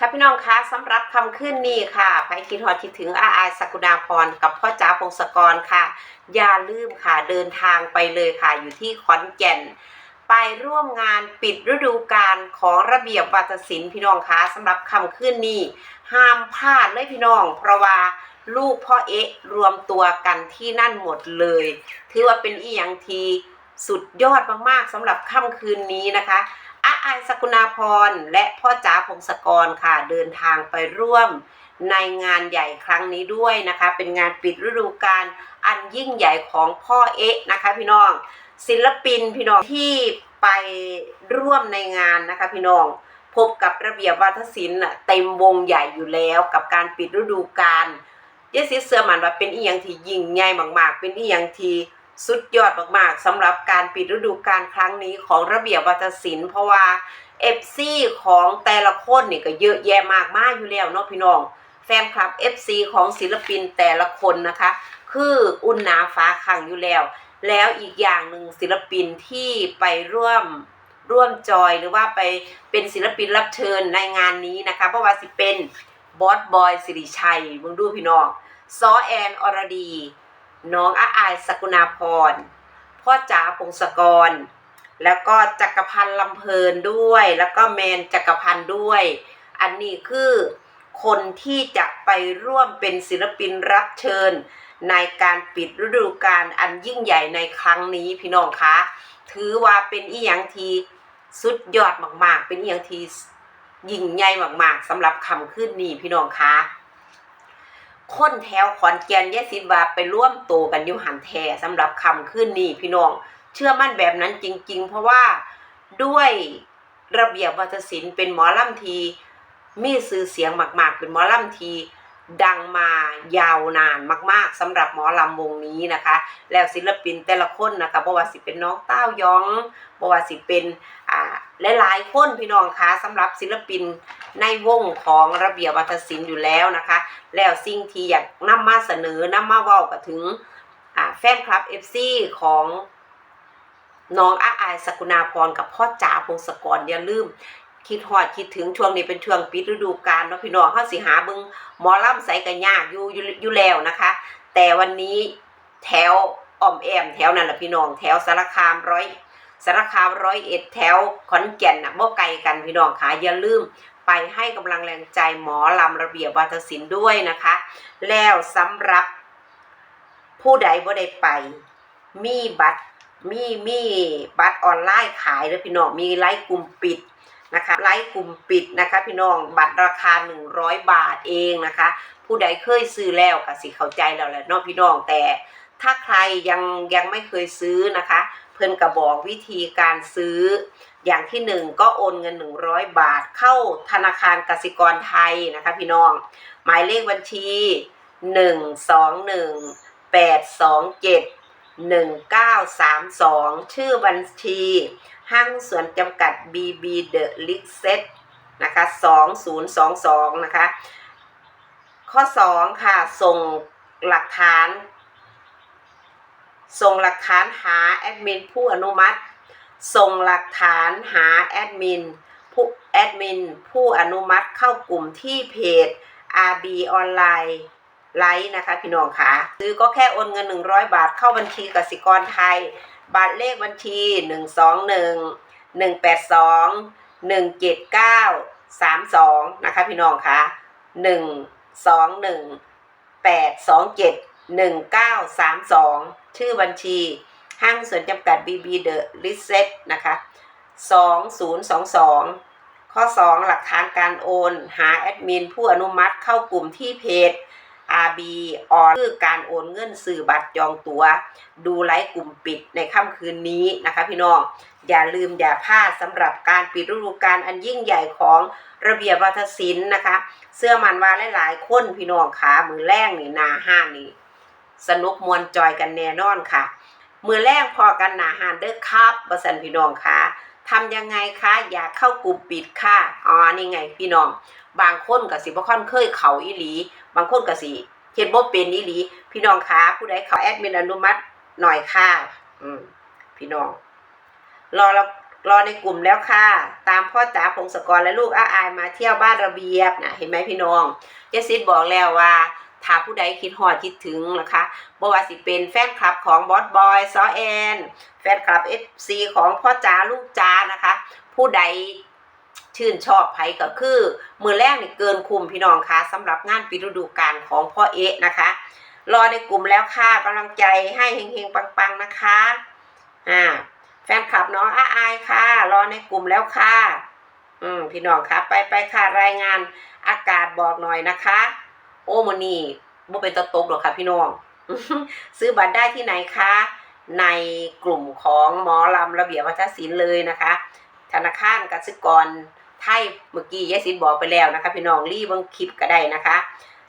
ค่ะพี่น้องคะสำหรับคำขึ้นนี้ค่ะไปคิดฮอดคิดถึงอาอายสกุณาพรกับพ่อจ๋าพงศกรค่ะ อย่าลืมค่ะเดินทางไปเลยค่ะอยู่ที่ขอนแก่น ไปร่วมงานปิดฤดูกาลของระเบียบวัฒศิลป์พี่น้องคะสำหรับคำขึ้นนี้ห้ามพลาดเลยพี่น้อง เพราะว่าลูกพ่อเอ๊ะรวมตัวกันที่นั่นหมดเลย ถือว่าเป็นอีหยังทีสุดยอดมากๆสำหรับค่ำคืนนี้นะคะ อาอายสกุณาพรและพ่อจ๋าพงศกรค่ะเดินทางไปร่วมในงานใหญ่ครั้งนี้ด้วยนะคะ เป็นงานปิดฤดูกาลอันยิ่งใหญ่ของพ่อเอ๊ะนะคะพี่น้อง ศิลปินพี่น้องที่ไปร่วมในงานนะคะพี่น้องพบกับระเบียบวัฒศิลป์น่ะเต็มวงใหญ่อยู่แล้วกับการปิดฤดูกาลเยสิเสือมันว่าเป็นอีหยังที่ยิ่งใหญ่มากๆ เป็นอีหยังที่ สุดยอดมากๆสำหรับการปิดฤดูกาลครั้งนี้ของระเบียบวัฒศิลป์เพราะว่าเอฟซีของแต่ละคนนี่ก็เยอะแยะมากมากอยู่แล้วเนาะพี่น้อง แฟนคลับ FC ของศิลปินแต่ละคนนะคะ คืออุ่นหนาฟ้าขังอยู่แล้ว แล้วอีกอย่างหนึ่งศิลปินที่ไปร่วมร่วมจอยหรือว่าไปเป็นศิลปินรับเชิญในงานนี้นะคะ เพราะว่าสิเป็นบอสบอยสิริชัยมึงดูพี่น้องซอแอนอรดี น้องอาอายสกุณาพร พ่อจ๋าพงศกร แล้วก็จักรพันธ์ลำเพลินด้วย แล้วก็แมนจักรพันธ์ด้วย อันนี้คือคนที่จะไปร่วมเป็นศิลปินรับเชิญ ในการปิดฤดูกาลอันยิ่งใหญ่ในครั้งนี้พี่น้องคะ ถือว่าเป็นอีหยังทีสุดยอดมาก ๆ เป็นอีหยังทียิ่งใหญ่มาก ๆสำหรับคำขึ้นนี้พี่น้องคะ คนแถวขอนแก่นยะสิว่าไปร่วมโตวกันอยู่หันแท่สำหรับคำขึ้นนี้พี่น้อง เชื่อมั่นแบบนั้นจริง ๆ เพราะว่าด้วยระเบียบวัฒนศิลป์เป็นหมอลำที มีชื่อเสียงมาก ๆ เป็นหมอลำที ดังมายาวนานมาก ๆสำหรับหมอลำวงนี้นะคะ แล้วศิลปินแต่ละคนนะคะบ่ว่าสิเป็นน้องเต้ายองบ่ว่าสิเป็นอ่า หลายๆคนพี่น้องคะสำหรับศิลปินในวงของระเบียบวัฒนศิลป์อยู่แล้วนะคะ แล้วสิ่งที่อยากนำมาเสนอนำมาเว้าก็ถึงแฟนคลับ FC ของน้องอาอายสกุณาพรกับพ่อจ๋าพงศกรอย่าลืม คิดฮอดคิดถึงช่วงนี้เป็นช่วงปิดฤดูกาลเนาะพี่น้องเฮาสิหาเบิงหมอลำใส่กันยากอยู่อยู่แล้วนะคะ แต่วันนี้แถวอ้อมแอมแถวนั่นแหละพี่น้องแถวสารคามร้อย สารคามร้อยเอ็ดแถวขอนแก่นน่ะบ่ไกลกันพี่น้องค่ะอย่าลืมไปให้กำลังแรงใจหมอลำระเบียบวัฒศิลป์ด้วยนะคะ แล้วสำหรับผู้ใดบ่ได้ไป มีบัตรมีมีบัตรออนไลน์ขายแล้วพี่น้องมีไลฟ์กลุ่มปิดนะคะไลฟ์กลุ่มปิดนะคะพี่น้องบัตรราคา 100 บาทเองนะคะ ผู้ใดเคยซื้อแล้วก็สิเข้าใจแล้วแหละเนาะพี่น้องแต่ ถ้าใครยังยังไม่เคยซื้อนะคะ เพิ่นก็บอกวิธีการซื้อ อย่างที่หนึ่งก็โอนเงิน 100 บาทเข้าธนาคารกสิกรไทยนะคะพี่น้อง หมายเลขบัญชี 121 827 1932 ชื่อบัญชี ห้างสวนจำกัด BB The l i x s e t นะคะ2022 นะคะ ข้อ 2 ค่ะ ส่งหลักฐาน ส่งหลักฐานหาแอดมินผู้อนุมัติ ส่งหลักฐานหาแอดมินผู้แอดมินผู้อนุมัติเข้ากลุ่มที่เพจ RB ออนไลน์ไลฟ์นะคะพี่น้องคะซื้อก็แค่โอนเงิน 100 บาทเข้าบัญชีกสิกรไทย บัตรเลขบัญชี 1 2 1 1 8 2 1 7 9 3 2 นะคะพี่น้องคะ1 2 1 8 2 7 1 9 3 2 ชื่อบัญชีห้างสวนจำกัด BB The r e s e t นะคะ 2022 ข้อ 2 หลักฐานการโอน หาแอดมินผู้อนุมัติเข้ากลุ่มที่เพจ RB ออนคือการโอนเงินสื่อบัตรจองตัว ดูไลฟ์กลุ่มปิดในค่ำคืนนี้นะคะพี่น้อง อย่าลืมอย่าพลาดสำหรับการปิดฤดูกาลอันยิ่งใหญ่ของระเบียบวัฒนศิลป์นะคะ เสื้อมันว่าหลายๆคนพี่น้องขามือแรงนี่นาห้านี่ สนุกมวนจอยกันแน่นอนค่ะ มือแรงพอกันหนาหานเด้อครับบสันพี่น้องค่ะทำยังไงคะอยากเข้ากลุ่มปิดค่ะอ๋อนี่ไงพี่น้อง บางคนก็สิบ่ค่อนเคยเขาอีหลี บางคนก็สิเฮ็ดบ่เป็นอีหลี พี่น้องคะผู้ใดเขาแอดมินอนุมัติหน่อยค่ะอืมพี่น้อง รอเรารอในกลุ่มแล้วค่ะ ตามพ่อจ๋าพงศกรและลูกอาอายมาเที่ยวบ้านระเบียบนะเห็นไหมพี่น้องเจสซิดบอกแล้วว่า ถ้าผู้ใดคิดหอดคิดถึงนะคะบ่ว่าสิเป็นแฟนคลับของบอสบอยซอแอน แฟนคลับ FC ของพ่อจ๋าลูกจ๋านะคะ ผู้ใดชื่นชอบไผก็คือ มือแรกนี่เกินคุมพี่น้องคะสำหรับงานปิดฤดูกาลของพ่อเอะนะคะ รอในกลุ่มแล้วค่ะกำลังใจให้เฮงๆ ปังๆนะคะอ่าแฟนคลับน้องอาอายค่ะ รอในกลุ่มแล้วค่ะ อืมพี่น้องครับไปไปค่ะรายงานอากาศบอกหน่อยนะคะ โอ้มนี่บ่เป็นตะตกหรอกค่ะพี่น้อง ซื้อบัตรได้ที่ไหนคะ ในกลุ่มของหมอลำระเบียบวัฒนศิลป์เลยนะคะ ธนาคารกสิกรไทยเมื่อกี้ยายสินบอกไปแล้วนะคะ พี่น้องรีบบังคลิปก็ได้นะคะ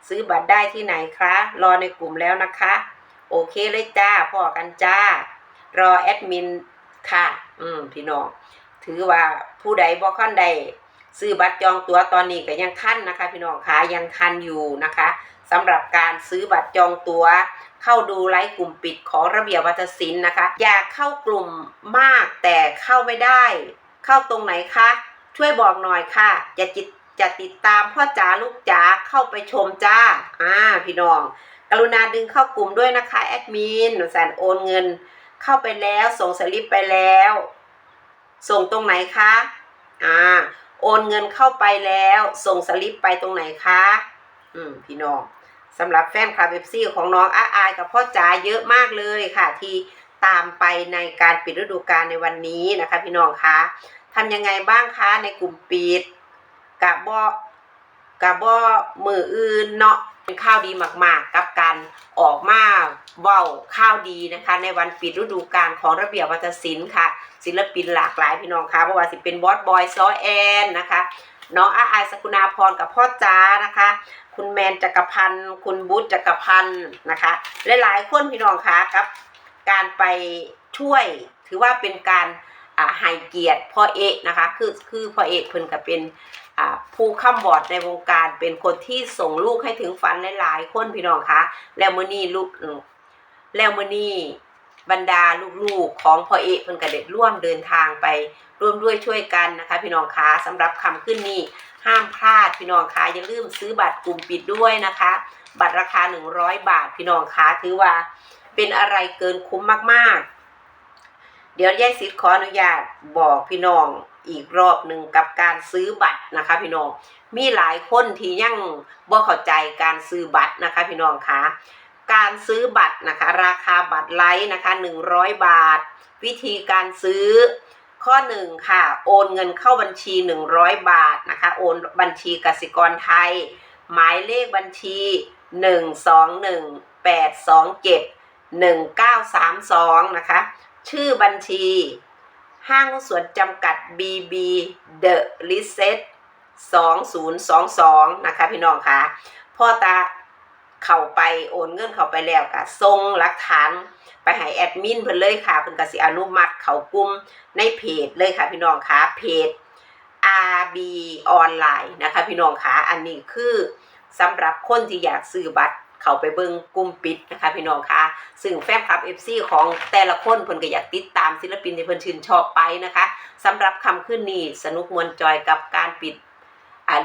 ซื้อบัตรได้ที่ไหนคะ รอในกลุ่มแล้วนะคะ โอเคเลยจ้าพ่อกันจ้า รอแอดมินค่ะ อืมพี่น้อง ถือว่าผู้ใดบ่ค่อนใด ซื้อบัตรจองตั๋วตอนนี้ก็ยังทันนะคะ พี่น้องคะยังทันอยู่นะคะสำหรับการซื้อบัตรจองตั๋วเข้าดูไลฟ์กลุ่มปิดของระเบียบวัฒนศิลป์นะคะ อยากเข้ากลุ่มมากแต่เข้าไม่ได้ เข้าตรงไหนคะช่วยบอกหน่อยค่ะจะจิตจะติดตามพ่อจ๋าลูกจ๋าเข้าไปชมจ้าอ่าพี่น้อง กรุณาดึงเข้ากลุ่มด้วยนะคะแอดมินหนูแสนโอนเงิน เข้าไปแล้วส่งสลิปไปแล้ว ส่งตรงไหนคะอ่า โอนเงินเข้าไปแล้ว ส่งสลิปไปตรงไหนคะ อืม พี่น้องสำหรับแฟนคลับเอฟซีของน้องอาอายกับพ่อจ๋าเยอะมากเลยค่ะ ที่ตามไปในการปิดฤดูกาลในวันนี้นะคะ พี่น้องคะทำยังไงบ้างคะในกลุ่มปิดกับบอกับบอมืออื่นเนาะ เป็นข้าวดีมากๆ กับการออกมาเว้าข้าวดีนะคะ ในวันปิดฤดูกาลของระเบียบวัฒนศิลป์ค่ะ ศิลปินหลากหลายพี่น้องคะเพราะว่าสิเป็นบอสบอยซอแอนนะคะน้องอาไอสกุณาพรกับพ่อจ้านะคะ คุณแมนจักรพันธ์ คุณบุ๊จักรพันธ์นะคะหลายๆคนพี่น้องคะกับ การไปช่วยถือว่าเป็นการให้เกียรติพ่อเอกนะคะ คือคือพ่อเอกเพิ่นก็เป็น ผู้ข้ามบอดในวงการเป็นคนที่ส่งลูกให้ถึงฝันหลายๆคนพี่น้องคะแล้วมื้อนี้ลูกแล้วมื้อนี้บรรดาลูกๆของพ่อเอกเพิ่นก็ได้ร่วมเดินทางไปร่วมด้วยช่วยกันนะคะ พี่น้องคะสำหรับคำขึ้นนี้ห้ามพลาดพี่น้องคะอย่าลืมซื้อบัตรกลุ่มปิดด้วยนะคะ บัตรราคา 100 บาทพี่น้องคะถือว่าเป็นอะไรเกินคุ้มมากๆ เดี๋ยวยายสิทธิ์ขออนุญาตบอกพี่น้องอีกรอบหนึ่งกับการซื้อบัตรนะคะ พี่น้องมีหลายคนที่ยังบ่เข้าใจการซื้อบัตรนะคะ พี่น้องคะการซื้อบัตรนะคะ ราคาบัตรไลท์นะคะ 100 บาท วิธีการซื้อข้อหนึ่งค่ะ โอนเงินเข้าบัญชี 100 บาทนะคะ โอนบัญชีกสิกรไทย หมายเลขบัญชี 121 827 1932 นะคะ ชื่อบัญชี ห้างหุ้นส่วนจำกัด BB The Reset 2022 นะคะพี่น้องคะพ่อตาเข้าไปโอนเงินเข้าไปแล้วก็ส่งหลักฐานไปให้แอดมินเพิ่นเลยค่ะเพิ่นก็สิอนุมัติเข้ากลุ่มในเพจเลยค่ะพี่น้องคะเพจ RB ออนไลน์นะคะพี่น้องคะอันนี้คือสำหรับคนที่อยากซื้อบัตร เขาไปเบิ่งกลุ่มปิดนะคะพี่น้องคะซึ่งแฟนคลับ FC ของแต่ละคนเพิ่นก็อยากติดตามศิลปินที่เพิ่นชื่นชอบไปนะคะสำหรับคำขึ้นนี้สนุกมวลจอยกับการปิด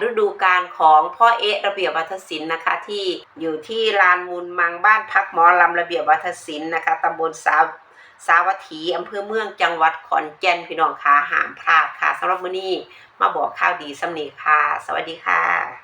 ฤดูกาลของพ่อเอะระเบียบวัฒศิลป์นะคะ ที่อยู่ที่ลานมูลมังบ้านพักหมอลำระเบียบวัฒศิลป์นะคะตำบลสาวสาวัตถีอำเภอเมืองจังหวัดขอนแก่นพี่น้องค่ะห้ามพลาดค่ะสำหรับมื้อนี้มาบอกข่าวดีสำนีค่ะ สวัสดีค่ะ